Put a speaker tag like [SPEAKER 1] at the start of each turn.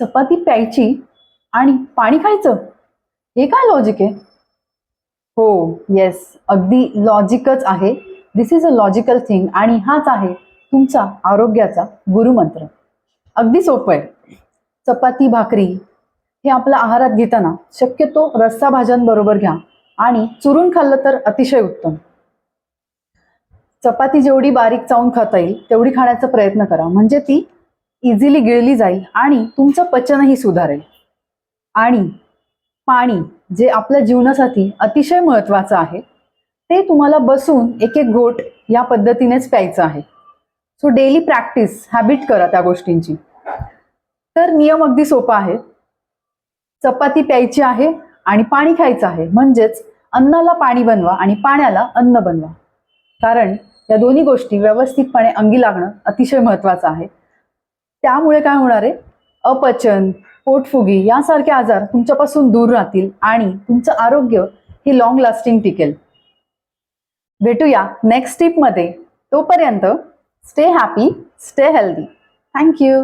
[SPEAKER 1] चपाती प्यायची आणि पाणी खायचं? हे काय लॉजिक आहे? हो येस अगदी लॉजिकच आहे. This is a logical thing आणि हाच आहे तुमचा आरोग्याचा गुरुमंत्र. अगदी सोपं आहे. चपाती भाकरी हे आपल्या आहारात घेताना शक्यतो रस्सा भाज्यांबरोबर घ्या आणि चुरून खाल्लं तर अतिशय उत्तम. चपाती जेवढी बारीक चावून खाता येईल तेवढी खाण्याचा प्रयत्न करा. म्हणजे ती इझिली गिळली जाईल आणि तुमचं पचनही सुधारेल. आणि पाणी जे आपल्या जीवनासाठी अतिशय महत्वाचं आहे ते तुम्हाला बसून एक एक घोट या पद्धतीनेच प्यायचं आहे. सो डेली प्रॅक्टिस हॅबिट करा त्या गोष्टींची. तर नियम अगदी सोपा आहे. चपाती प्यायची आहे आणि पाणी खायचं आहे. म्हणजेच अन्नाला पाणी बनवा आणि पाण्याला अन्न बनवा. कारण या दोन्ही गोष्टी व्यवस्थितपणे अंगी लागणं अतिशय महत्वाचं आहे. त्यामुळे काय होणार आहे? अपचन पोटफुगी यासारखे आजार तुमच्यापासून दूर राहतील आणि तुमचं आरोग्य हे लॉंग लास्टिंग टिकेल. भेटूया नेक्स्ट टिपमध्ये तोपर्यंत stay happy stay healthy thank you